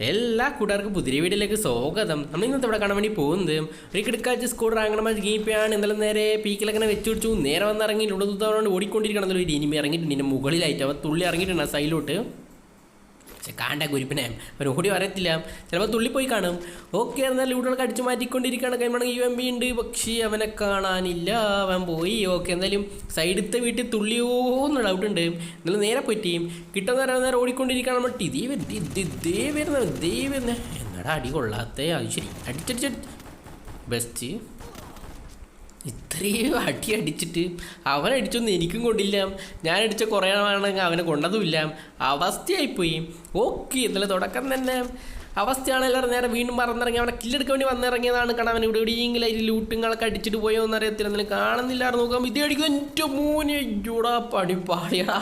എല്ലാ കൂട്ടുകാർക്കും പുതിയ വീട്ടിലേക്ക് സ്വാഗതം. നമ്മൾ ഇന്നത്തെ ഇവിടെ കാണാൻ വേണ്ടി പോകുന്നത് ഒരു കിടക്കാച്ച് സ്കൂട്ടർ അങ്ങനെ ഗെയിപ്പാണ് ഇന്നലെ നേരെ പീക്കിലങ്ങനെ വെച്ച് പിടിച്ചു. നേരെ വന്നിറങ്ങി ഉടതുകൊണ്ട് ഓടിക്കൊണ്ടിരിക്കണമെന്നുള്ള ഒരു ഇനിമി ഇറങ്ങിയിട്ടുണ്ട്. ഇതിന്റെ മുകളിലായിട്ട്. അവ തുള്ളി ഇറങ്ങിയിട്ടുണ്ട് ആ സൈഡിലോട്ട് കാണ്ട ഗുരുപ്പിനെ ഒരു ഓടി വരത്തില്ല. ചിലപ്പോൾ തുള്ളിപ്പോയി കാണും. ഓക്കെ എന്നാൽ ലൂഡുകളൊക്കെ അടിച്ചു മാറ്റിക്കൊണ്ടിരിക്കുകയാണ്. കഴിയുമ്പോൾ യു എം ബി ഉണ്ട്. പക്ഷേ അവനെ കാണാനില്ല. അവൻ പോയി. ഓക്കെ എന്തായാലും സൈഡത്തെ വീട്ടിൽ തുള്ളിയോ എന്ന് ഡൗട്ട് ഉണ്ട്. എന്നാലും നേരെ പറ്റി കിട്ടുന്ന നേരം നേരം ഓടിക്കൊണ്ടിരിക്കുകയാണ് നമ്മൾ. ഇതേ വരുന്നത് ഇതേ വരുന്നത് ഇതേ വരുന്നത് അടി കൊള്ളാത്തേ. അത് ശരി. അടിച്ചടിച്ചടി ബെസ്റ്റ് ഇത്രയും അടി അടിച്ചിട്ട് അവൻ അടിച്ചൊന്നും എനിക്കും കൊണ്ടില്ല. ഞാൻ അടിച്ച കുറേ ആണെങ്കിൽ അവനെ കൊണ്ടതുമില്ല. അവസ്ഥയായിപ്പോയി. ഓക്കെ ഇന്നലെ തുടക്കം തന്നെ. അവസ്ഥയാണ് എല്ലാവരും നേരെ വീണ്ടും പറന്നിറങ്ങി. അവനെ കില്ലെടുക്കാൻ വേണ്ടി വന്നിറങ്ങിയതാണ് കാരണം അവൻ ഇവിടെ എവിടെയെങ്കിലും അതിൽ ലൂട്ടുങ്ങളൊക്കെ അടിച്ചിട്ട് പോയോ എന്നറിയത്തില്ല എന്നാലും കാണുന്നില്ലായിരുന്നു. നോക്കാം ഇത് അടിക്കും എന്റെ മോനെ. അയ്യോടാ പടി പാടിയടാ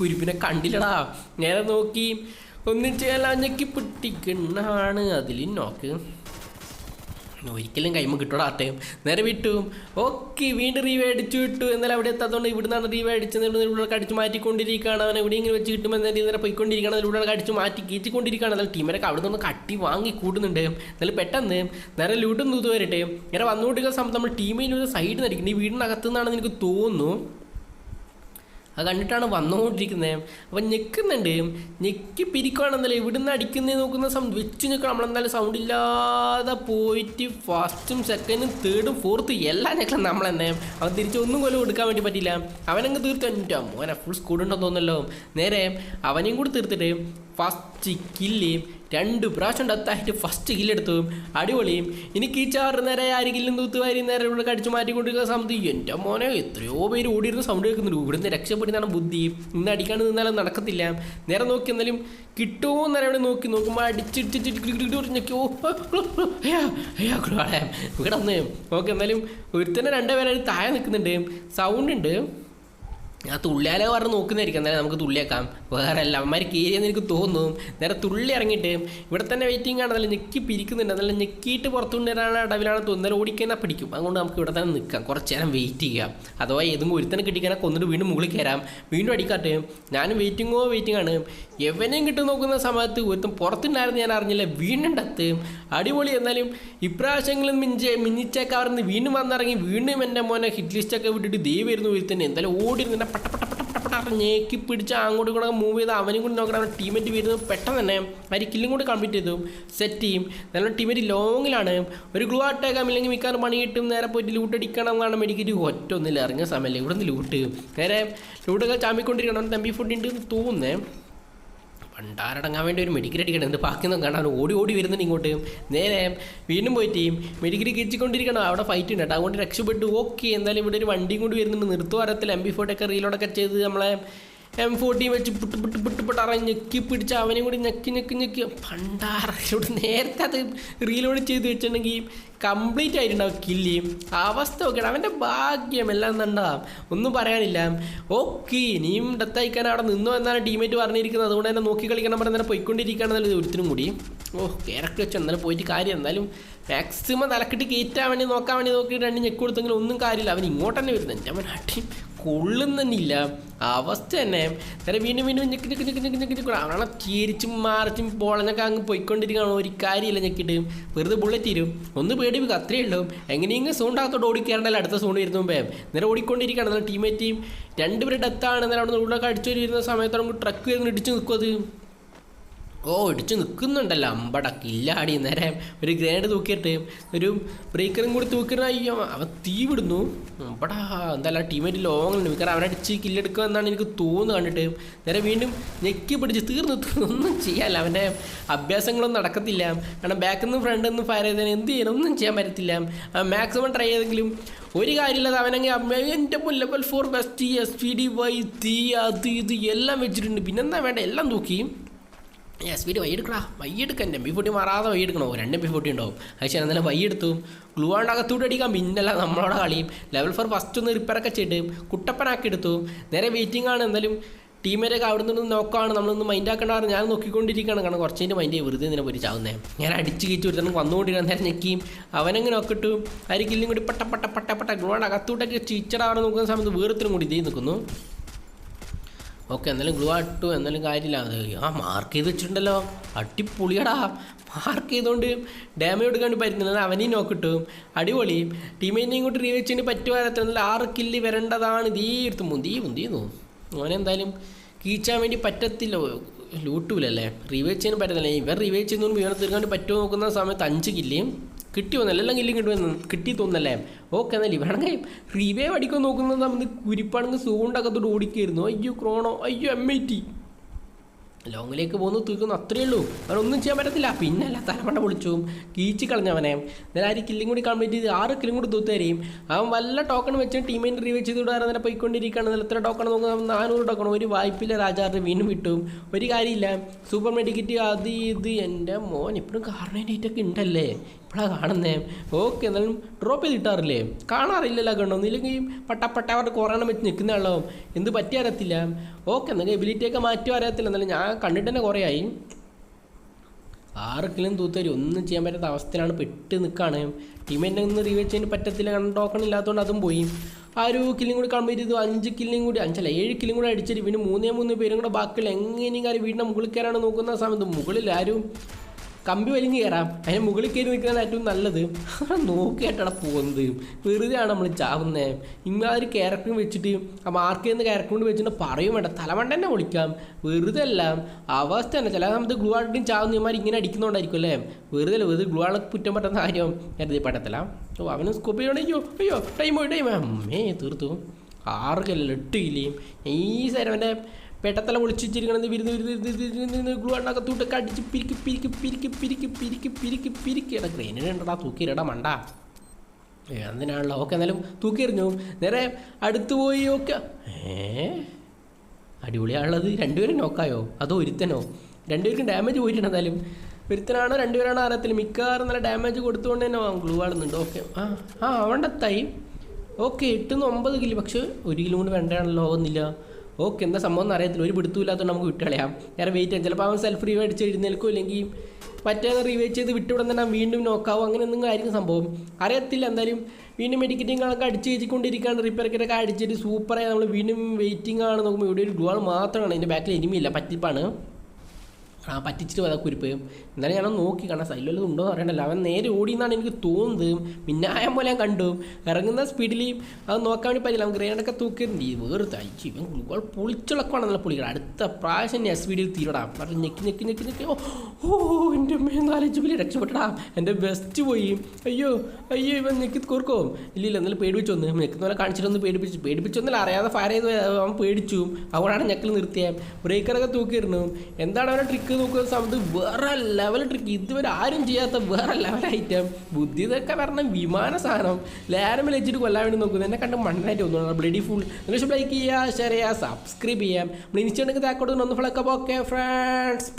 കുരുപ്പിനെ കണ്ടില്ലടാ. നേരെ നോക്കി. ഒന്നും ചെയ്യാൻ ഞെക്കി പിട്ടിക്കണ്ണാണ് അതിൽ നോക്ക് ഒരിക്കലും കൈമ കിട്ടോടാ ആട്ടയും നേരെ വിട്ടു. ഓക്കെ വീണ്ടും റീവേ അടിച്ചു വിട്ടു. എന്നാലും അവിടെ എത്താത്തതുകൊണ്ട് ഇവിടുന്നാണ് റീവേ അടിച്ചത്. ഇവിടെ അടിച്ച് മാറ്റിക്കൊണ്ടിരിക്കുകയാണ്. അവനെ ഇവിടെ ഇങ്ങനെ വെച്ച് കിട്ടുമ്പോൾ എന്താ ഇന്നലെ പോയിക്കൊണ്ടിരിക്കുകയാണ്. അതിലൂടെ അടിച്ച് മാറ്റി കീച്ചിക്കൊണ്ടിരിക്കുകയാണ് എന്നാൽ ടീമരൊക്കെ അവിടെ നിന്ന് കട്ടി വാങ്ങി കൂടുന്നുണ്ട്. എന്നാലും പെട്ടെന്ന് നേരെ ലൂട്ടും തൂത്ത് വരട്ടെ. ഇങ്ങനെ വന്നുകൊണ്ടിരിക്കുന്ന സമയത്ത് നമ്മൾ ടീമിൽ ഒരു സൈഡ് നടിക്കുന്നത് ഈ വീടിനകത്തു നിന്നാണെന്ന് എനിക്ക് തോന്നുന്നു. അത് കണ്ടിട്ടാണ് വന്നുകൊണ്ടിരിക്കുന്നത് അപ്പം ഞെക്കുന്നുണ്ട്. ഞെക്കി പിരിക്കുകയാണെന്നല്ലേ ഇവിടുന്ന് അടിക്കുന്നത് നോക്കുന്ന സൗണ്ട് വെച്ച് ഞെക്കണം. നമ്മളെന്തായാലും സൗണ്ട് ഇല്ലാതെ പോയിട്ട് ഫസ്റ്റും സെക്കൻഡും തേർഡും ഫോർത്തും എല്ലാം ഞെക്കണം നമ്മൾ തന്നെ അവൻ തിരിച്ച് ഒന്നും കൊല്ലം കൊടുക്കാൻ വേണ്ടി പറ്റില്ല. അവനങ്ങ് തീർത്ത് എന്റെ മോനെ ഫുൾ സ്കൂളുണ്ടെന്ന് തോന്നല്ലോ നേരെ അവനെയും കൂടി തീർത്തിട്ട് ഫസ്റ്റ് കില്ല് രണ്ട് പ്രാവശ്യം ഡത്തായിട്ട് ഫസ്റ്റ് കില്ലെടുത്തു അടിപൊളിയും. എനിക്ക് ഈ ചാറ് നേരെ ആരെങ്കിലും തൂത്തുവാരി നേരെ ഇവിടെ കടിച്ചു മാറ്റിക്കൊണ്ടിരിക്കുന്ന സമയത്ത് എന്റെ മോനെ എത്രയോ പേര് ഓടിയിരുന്ന സൗണ്ട് കേൾക്കുന്നുണ്ട്. ഇവിടുന്ന് രക്ഷപ്പെടുന്നതാണ് ബുദ്ധി. ഇന്ന് അടിക്കാണ്ട് നിന്നാലും നടക്കത്തില്ല. നേരെ നോക്കി എന്നാലും കിട്ടുമോ എന്നാലും ഇവിടെ നോക്കി നോക്കുമ്പോൾ അടിച്ചിട്ടിട്ട് ഇവിടെ ഒന്ന് ഓക്കെ എന്നാലും ഒരുത്തന്നെ രണ്ടുപേരെ താഴെ നിൽക്കുന്നുണ്ട് സൗണ്ട് ഉണ്ട് ആ തുള്ളിയാലെ പറഞ്ഞ് നോക്കുന്നതായിരിക്കും. എന്നാലും നമുക്ക് തുള്ളിയേക്കാം. വേറെ അല്ല അമ്മമാർ കയറിയെന്ന് എനിക്ക് തോന്നുന്നു. നേരെ തുള്ളി ഇറങ്ങിയിട്ട് ഇവിടെ തന്നെ വെയിറ്റിംഗ് ആണ്. നല്ല ഞെക്കി പിരിക്കുന്നുണ്ട്. നല്ല ഞെക്കിയിട്ട് പുറത്തു വരാനുള്ള അടവിലാണ് തോന്നുന്നത് ഓടിക്കാൻ പിടിക്കും. അതുകൊണ്ട് നമുക്ക് ഇവിടെ തന്നെ നിൽക്കാം. കുറച്ച് നേരം വെയിറ്റ് ചെയ്യാം അഥവാ ഏതെങ്കിലും ഒരുത്തനെ കിട്ടിക്കാൻ കൊന്നിട്ട് വീണ്ടും മുകളിൽ കയറാം. വീണ്ടും അടിക്കാട്ട്. ഞാനും വെയിറ്റിങ്ങോ വെയിറ്റിംഗ് ആണ്. എവനെയും കിട്ടും നോക്കുന്ന സമയത്ത് ഒരുത്തും പുറത്തുണ്ടായിരുന്നു ഞാൻ അറിഞ്ഞില്ല. വീണ്ടും ഡത്ത് അടിപൊളി. എന്നാലും ഇപ്രാവശ്യങ്ങളും മിഞ്ച മിന്നിച്ചേക്കാറുന്ന് വീണ്ടും വന്നിറങ്ങി. വീണ്ടും എന്റെ മോനെ ഹിറ്റ് ലിസ്റ്റൊക്കെ വിട്ടിട്ട് ദൈവം വരുന്നു ഒരുത്തന്നെ എന്തായാലും ഓടി ഞേക്കി പിടിച്ച് അങ്ങോട്ടും കൂടെ മൂവ് ചെയ്ത് അവനും കൂടി നോക്കണം അവരുടെ ടീമേറ്റ് വരുന്നത് പെട്ടെന്ന് തന്നെ അവർ കില്ലും കൂടി കംപ്ലീറ്റ് ചെയ്തു സെറ്റ് ചെയ്യും നല്ല ടീമേറ്റ് ലോങ്ങിലാണ് ഒരു ഗ്ലൂ ആട്ടേക്കാം ഇല്ലെങ്കിൽ മിക്കാറും പണി കിട്ടും നേരെ പോയിട്ട് ലൂട്ട് അടിക്കണം കാണാൻ മെഡിക്കേറ്റ് ഒറ്റ ഒന്നില്ല ഇറങ്ങിയ സമയമല്ലേ ഇവിടെ നിന്ന് ലൂട്ട് നേരെ ലൂട്ടൊക്കെ ചാമ്പിക്കൊണ്ടിരിക്കണം തമ്പി ഫുഡ് ഉണ്ട് തോന്നുന്നേ പണ്ടാരടങ്ങാൻ വേണ്ടി ഒരു മെഡിക്കൽ അടിക്കണം. എന്ത് ബാക്കിയൊന്നും കാണാൻ ഓടി ഓടി വരുന്നുണ്ട് ഇങ്ങോട്ട്. നേരെ വീണ്ടും പോയിട്ട് മെഡിക്കൽ കിച്ചിക്കൊണ്ടിരിക്കണം അവിടെ ഫൈറ്റ് ഉണ്ട് കേട്ടോ. അതുകൊണ്ട് രക്ഷപ്പെട്ടു. ഓക്കെ എന്തായാലും ഇവിടെ ഒരു വണ്ടിയും കൊണ്ട് വരുന്നുണ്ട്. നിർത്തുവാരത്തിൽ എം ബി ഫോട്ടൊക്കെ റീലോഡൊക്കെ ചെയ്ത് നമ്മളെ എം ഫോർട്ടി വെച്ച് പുട്ട് പുട്ട് പുട്ട് പുട്ട് അറിയാൻ ഞെക്കി പിടിച്ച് അവനെയും കൂടി ഞെക്കി ഞെക്കി ഞെക്കി. പണ്ടാറോട് നേരത്തെ അത് റീലോഡ് ചെയ്ത് വെച്ചിട്ടുണ്ടെങ്കിൽ കംപ്ലീറ്റ് ആയിട്ടുണ്ടാവും കില്ല് അവസ്ഥ നോക്കണം അവന്റെ ഭാഗ്യം എല്ലാം കണ്ടാ ഒന്നും പറയാനില്ല. ഓക്കെ ഇനിയും ഡെത്ത് അയക്കാൻ അവിടെ നിന്നു എന്നാണ് ടീമേറ്റ് പറഞ്ഞിരിക്കുന്നത്. അതുകൊണ്ട് തന്നെ നോക്കി കളിക്കണം പറഞ്ഞാൽ പോയിക്കൊണ്ടിരിക്കുകയാണെന്നല്ല ഒരുത്തിനും കൂടി. ഓ കേരക്ക് വെച്ച്. എന്നാലും പോയിട്ട് കാര്യം എന്നാലും മാക്സിമം തലക്കിട്ട് കയറ്റാൻ വേണ്ടി നോക്കാൻ വേണ്ടി നോക്കിയിട്ട് രണ്ട് ഞെക്ക് കൊടുത്തെങ്കിലും ഒന്നും കാര്യമില്ല. അവൻ ഇങ്ങോട്ട് തന്നെ വരുന്നത് എന്റെ അവൻ അടി കൊള്ളുന്നില്ല. അവസ്ഥ തന്നെ. നേരെ വീണ്ടും വീണ്ടും ഞെക്കി ഞെക്കി ഞെക്കി ഞെക്കി ഞെക്കി ഞെക്കി. അവനാണ് ചീരിച്ചും മാറിച്ചും പോളഞ്ഞൊക്കെ അങ്ങ് പോയിക്കൊണ്ടിരിക്കുകയാണ്. ഒരു കാര്യമില്ല ഞെക്കിയിട്ട്. വെറുതെ ബുള്ളറ്റ് തരും ഒന്ന് പേടിപ്പിക്കുക അത്രയേ ഉള്ളൂ. എങ്ങനെയെങ്കിലും സൂണ്ടാകത്തോട് ഓടിക്കയറണ്ടല്ലോ അടുത്ത സോണ്ട് വരുന്ന മുമ്പേ? നേരെ ഓടിക്കൊണ്ടിരിക്കുകയാണ്. എന്നാൽ ടീമേറ്റ് രണ്ടുപേരുടെ ഡെത്താണ് എന്നാൽ അവിടെ നിന്ന് ഉള്ളൊക്കെ അടിച്ചു വരുന്ന സമയത്ത് നമുക്ക് ട്രക്ക് വരുന്ന ഇടിച്ച് നിൽക്കും അത്. ഓ ഇടിച്ച് നിൽക്കുന്നുണ്ടല്ലോ അമ്പട കില്ലാടി നേരെ. ഒരു ഗ്രേഡ് തൂക്കിയിട്ട് ഒരു ബ്രേക്കറും കൂടി തൂക്കിയിട്ട് അയ്യോ തീ വിടുന്നു. അമ്പടാ എന്തായാലും ടീമേറ്റ് ലോങ്ങുണ്ട് മിക്കവാറും അവനടിച്ച് കില്ലെടുക്കുക എന്നാണ് എനിക്ക് തോന്നുന്നു കണ്ടിട്ട്. നേരെ വീണ്ടും ഞെക്കി പിടിച്ച് തീർന്നു. ഒന്നും ചെയ്യാല്ല. അവന്റെ അഭ്യാസങ്ങളൊന്നും നടക്കത്തില്ല. കാരണം ബാക്കിൽ നിന്ന് ഫ്രണ്ടിൽ നിന്ന് ഫയർ ചെയ്തതിന് എന്ത് ചെയ്യണം ഒന്നും ചെയ്യാൻ പറ്റത്തില്ല. മാക്സിമം ട്രൈ ചെയ്തെങ്കിലും ഒരു കാര്യമില്ലാതെ അവനെങ്കിൽ എന്റെ level four best S P D Y തീ അത് ഇത് എല്ലാം വെച്ചിട്ടുണ്ട്. പിന്നെന്താ വേണ്ട? എല്ലാം തൂക്കി. എസ് വീട് ഡി വൈ എന്റെ എം ബി മാറാതെ വൈ എടുക്കണോ രണ്ട് എം ബി ഫോർട്ടി ഉണ്ടാവും. പക്ഷേ വൈ എടുത്തു ഗ്ലൂ ആണ്ട് അകത്തൂട്ട് അടിക്കാൻ പിന്നല്ല നമ്മളോട് കളിയും. ലെവൽ ഫോർ ഫസ്റ്റ് ഒന്ന് റിപ്പയർ റിപ്പയറൊക്കെ ചെയ്തിട്ട് കുട്ടപ്പനാക്കി എടുത്തു. നേരെ വെയിറ്റിംഗ് ആണ്. എന്തായാലും ടീമിലേക്ക് അവിടെ നിന്ന് നോക്കുകയാണ് നമ്മളൊന്ന് മൈൻഡ് ആക്കേണ്ടതാണ് ഞാൻ നോക്കിക്കൊണ്ടിരിക്കുകയാണ്. കാരണം കുറച്ച് കഴിഞ്ഞ് മൈൻഡ് വെറുതെ ഇതിനെ പോയി ചാവുന്നേ ഞാൻ അടിച്ച് കയറ്റി തന്നെ വന്നുകൊണ്ടിരിക്കാൻ നേരം ഞെക്കിയും. അവനങ്ങനെ നോക്കിട്ടു ആയിരിക്കില്ലും കൂടി പട്ട പട്ട പട്ട പട്ട. ഗ്ലൂ ആണ്ട് അകത്തൂട്ടൊക്കെ ചീച്ചടാവണം നോക്കുന്ന സമയത്ത് വേറൊത്തിനും കൂടി ഇതേ നിൽക്കുന്നു ഓക്കെ എന്തായാലും ഗ്ലൂ ആട്ടു എന്നാലും കാര്യമില്ല. അത് ആ മാർക്ക് ചെയ്ത് വെച്ചിട്ടുണ്ടല്ലോ. അടിപൊളിയടാ. മാർക്ക് ചെയ്തുകൊണ്ട് ഡാമേജ് കൊടുക്കാണ്ട് പറ്റുന്നില്ല അവനെയും നോക്കിട്ടു അടിപൊളി. ടീമേറ്റിനെ ഇങ്ങോട്ട് റീവെച്ചിന് പറ്റുവാരത്തില്ല ആറ് കില്ല് വരേണ്ടതാണ്. ദീ എടുത്ത് മുന്തി മുന്തിന്നു അവനെന്തായാലും കീച്ചാൻ വേണ്ടി പറ്റത്തില്ല. ലൂട്ടൂലല്ലേ റിവേച്ച് ചെയ്യാൻ പറ്റത്തില്ല. ഇവർ റിവേച്ച് ചെയ്യുന്നതുകൊണ്ട് വീണ തീർക്കാണ്ട് പറ്റുമോ നോക്കുന്ന സമയത്ത് അഞ്ച് കില്ലിയും കിട്ടി വന്നല്ല? എല്ലാം കില്ലും കിട്ടുമെന്ന് കിട്ടി തോന്നല്ലേ ഓക്കെ എന്നാൽ ഇവണെങ്കിൽ റീവേ അടിക്കാൻ നോക്കുന്നത് നമ്മൾ കുരിപ്പാണെങ്കിൽ സൂണ്ടകത്തോട്ട് ഓടിക്കായിരുന്നു അയ്യോ ക്രോണോ അയ്യോ എം ഐ ടി ലോങ്ങിലേക്ക് പോകുന്നു തീർക്കുന്നു അത്രയേ ഉള്ളൂ. അവനൊന്നും ചെയ്യാൻ പറ്റത്തില്ല. പിന്നെ അല്ല തലമണ്ട പൊളിച്ചു. കീച്ച് കളഞ്ഞവനെ. ഞാൻ ആര് കില്ലും കൂടി കംപ്ലീറ്റ് ചെയ്ത് ആറ് കില്ലും കൂടി തൂത്തരിയും അവൻ വല്ല ടോക്കൺ വെച്ച് ടീമിന്റെ റിവ്യൂ ചെയ്ത് വിടാറ് അങ്ങനെ പോയിക്കൊണ്ടിരിക്കുകയാണ്. എത്ര ടോക്കൺ നോക്കുന്നത് നാനൂറ് ടോക്കൺ ഒരു വായ്പില്ല രാജാറിന് വീണ്ടും കിട്ടും ഒരു കാര്യമില്ല. സൂപ്പർ മെഡിക്കറ്റ് അത് ഇത് എന്റെ മോൻ. ഇപ്പോഴും കാർണേറ്റൊക്കെ ഉണ്ടല്ലേ? ഇപ്പോഴാണ് കാണുന്നേ? ഓക്കെ എന്നാലും ഡ്രോപ്പ് ചെയ്ത് കിട്ടാറില്ലേ കാണാറില്ലല്ലോ കണ്ടോ പട്ട പട്ടപ്പട്ട അവരുടെ കൊറോണ വെച്ച് നിൽക്കുന്നതാണല്ലോ എന്ത് പറ്റി അറിയത്തില്ല. ഓക്കെ എന്നാൽ എബിലിറ്റിയൊക്കെ മാറ്റി അറിയത്തില്ല. എന്നാലും ഞാൻ കണ്ടിട്ട് തന്നെ കുറേ ആയി. ആർക്കെങ്കിലും തൂത്തരി ഒന്നും ചെയ്യാൻ പറ്റാത്ത അവസ്ഥയിലാണ് പെട്ട് നിൽക്കുകയാണ് ടീമിന്റെ ഒന്ന് റീവേച്ച് ചെയ്യാൻ പറ്റത്തില്ല. കാരണം ടോക്കൺ ഇല്ലാത്തതുകൊണ്ട് അതും പോയി. ആ ഒരു കില്ലും കൂടി കംപ്ലീറ്റ് ചെയ്തു. അഞ്ച് കില്ലും കൂടി അഞ്ചല്ല ഏഴ് കില്ലും കൂടി അടിച്ചിട്ട് പിന്നെ മൂന്നേ മൂന്ന് പേരും കൂടെ ബാക്കിയുള്ള എങ്ങനെയും കാര്യം വീടിന്റെ മുകളിൽ കയറാണ് നോക്കുന്ന സമയത്ത് മുകളിൽ ആരും കമ്പി വലിഞ്ഞ് കയറാം അതിന് മുകളിൽ കയറി നിൽക്കുന്നതാണ് ഏറ്റവും നല്ലത്. നോക്കിയിട്ടാണ് പോകുന്നത്. വെറുതെ ആണ് നമ്മൾ ചാവുന്നത് ഇങ്ങനൊരു ക്യാരക്ടറും വെച്ചിട്ട് ആ മാർക്ക് ചെയ്യുന്ന ക്യാരക്ടർ കൊണ്ട് വെച്ചിട്ട് പറയും വേണ്ട. തലമണ്ട തന്നെ വിളിക്കാം. വെറുതെ അല്ല അവസ്ഥ തന്നെ. ചില സമയത്ത് ഗ്ലൂ ആയിട്ടും ചാവുന്ന ഇമാർ ഇങ്ങനെ അടിക്കുന്നതുകൊണ്ടായിരിക്കും അല്ലേ? വെറുതെ അല്ല വെറുതെ ഗ്ലൂ ആളൊക്കെ കുറ്റം പറ്റുന്ന കാര്യം. കരുതി പറ്റത്തില്ല ഓ അവന് സ്കോപ്പ് ചെയ്യണമെങ്കിൽ അയ്യോ അയ്യോ ടൈം അമ്മേ തീർത്തു. ആറ് കല്ലിൽ എട്ട് കില്ലിയും ഈ സരവന്റെ പെട്ടത്തല ഒളിച്ചിരിക്കണം വിരുന്ന് വിരുന്ന് ഗ്ലൂ അണ്ണക്കത്തൂട്ടൊക്കെ അടിച്ച് പിരിക്ക് പിരിക്ക് പിരിക്ക് പിരിക്ക് പിരിക്ക് പിരിക്ക് പിരിക്ക്. എടാ ഗ്രേനേഡ് ഉണ്ടടാ തൂക്കിയിരടാ മണ്ട. എന്തിനാണല്ലോ ഓക്കെ എന്നാലും തൂക്കിയെറിഞ്ഞു നേരെ അടുത്ത് പോയി ഓക്കെ. ഏ അടിപൊളിയാണുള്ളത്. രണ്ടുപേരും നോക്കായോ അതോ ഒരുത്തനോ? രണ്ടുപേർക്കും ഡാമേജ് പോയിട്ടുണ്ട് എന്തായാലും. ഒരുത്തനാണോ രണ്ടുപേരാണോ അറിയത്തില്ല. മിക്കവാറും നല്ല ഡാമേജ് കൊടുത്തുകൊണ്ട് തന്നെ ഗ്ലൂ ആടുന്നുണ്ട്. ഓക്കെ. ആ ആ അവണ്ടത്തായി ഓക്കെ എട്ടുന്ന് ഒമ്പത് കിലോ. പക്ഷെ ഒരു കിലോ കൊണ്ട് വേണ്ടാണല്ലോ ഒന്നില്ല ഓക്കെ എന്താ സംഭവം എന്ന് അറിയത്തില്ല. ഒരു പിടുത്തമില്ലാത്തതുകൊണ്ട് നമുക്ക് വിട്ടുകളയാം നേരെ വെയിറ്റ് ചെയ്യാം. ചിലപ്പോൾ അവൻ സെൽഫ് റീവേ അടിച്ച് എഴുന്നേൽക്കും അല്ലെങ്കിൽ മറ്റേ റീവേച്ച് ചെയ്ത് വിട്ടുവിടാൻ തന്നെ വീണ്ടും നോക്കാവും അങ്ങനെ എന്തെങ്കിലും ആയിരിക്കും സംഭവം. അറിയത്തില്ല എന്തായാലും. വീണ്ടും മെഡിക്കറ്റിങ്ങളൊക്കെ അടിച്ച് വെച്ചിക്കൊണ്ടിരിക്കുകയാണ് റിപ്പയർ കിറ്റൊക്കെ അടിച്ചിട്ട് സൂപ്പറായി നമ്മൾ വീണ്ടും വെയിറ്റിംഗ് ആണ്. നോക്കുമ്പോൾ ഇവിടെ ഒരു ഗ്ലൂ മാത്രമാണ്. അതിന്റെ ബാക്കിൽ എനിമിയില്ല പറ്റിപ്പാണ്. ആ പറ്റിച്ചിട്ട് പോയതാ കുരിപ്പ്. എന്നാലും ഞാനൊന്ന് നോക്കി കാരണം വല്ലതും ഉണ്ടോ എന്ന് അറിയണ്ടല്ലോ. അവൻ നേരെ ഓടി എന്നാണ് എനിക്ക് തോന്നുന്നത്. മിന്നായം പോലെ ഞാൻ കണ്ടു. ഇറങ്ങുന്ന സ്പീഡിൽ അത് നോക്കാൻ വേണ്ടി പറ്റില്ല. അവൻ ഗ്രേനൊക്കെ തൂക്കി ഈ വേറെ തയ്ച്ചു. ഇവൻ ഗ്ലൂകൾ നല്ല പുള്ളികൾ. അടുത്ത പ്രാവശ്യം എസ് സ്പീഡിൽ തീരടാ. പറഞ്ഞു ഞെക്കി ഞെക്കി ഞെക്കി ഞെക്കി. ഓ ഓ എന്റെ നാലഞ്ച് പുള്ളി രക്ഷപ്പെട്ടടാ. എന്റെ ബെസ്റ്റ് പോയി. അയ്യോ അയ്യോ ഇവൻ ഞെക്കി കോർക്കോ ഇല്ല ഇല്ല എന്നാലും പേടിപ്പിച്ചൊന്ന് ഞെക്കുന്ന പോലെ കാണിച്ചിട്ടൊന്ന് പേടിപ്പിച്ചു പേടിപ്പിച്ചൊന്നല്ല അറിയാതെ ഫയർ ചെയ്ത് അവൻ പേടിച്ചു. അതുകൊണ്ടാണ് ഞെക്കൽ നിർത്തിയത് ബ്രേക്കറൊക്കെ തൂക്കിയിരുന്നു. എന്താണ് അവനെ ട്രിക്ക് നോക്കുന്ന സമയത്ത് വേറെ ലെവൽ ട്രിക്ക് ഇതുവരെ ആരും ചെയ്യാത്ത വേറെ ലെവൽ ഐറ്റം ബുദ്ധി ഇതൊക്കെ പറഞ്ഞ വിമാന സാധനം. ലേരം വെച്ചിട്ട് കൊല്ലാൻ വേണ്ടി നോക്കുന്നത് എന്നെ കണ്ട് മണ്ണായിട്ട് തോന്നുന്നു. ബ്ലഡി ഫുൾ നിങ്ങൾ ലൈക്ക് ചെയ്യുക ഷെയർ ചെയ്യുക സബ്സ്ക്രൈബ് ചെയ്യാം. നമ്മൾ ഇൻസ്റ്റന്റ് താക്കോട്ട് ഒന്ന് ഫ്ലക്കപ്പ് ഓക്കെ ഫ്രണ്ട്സ്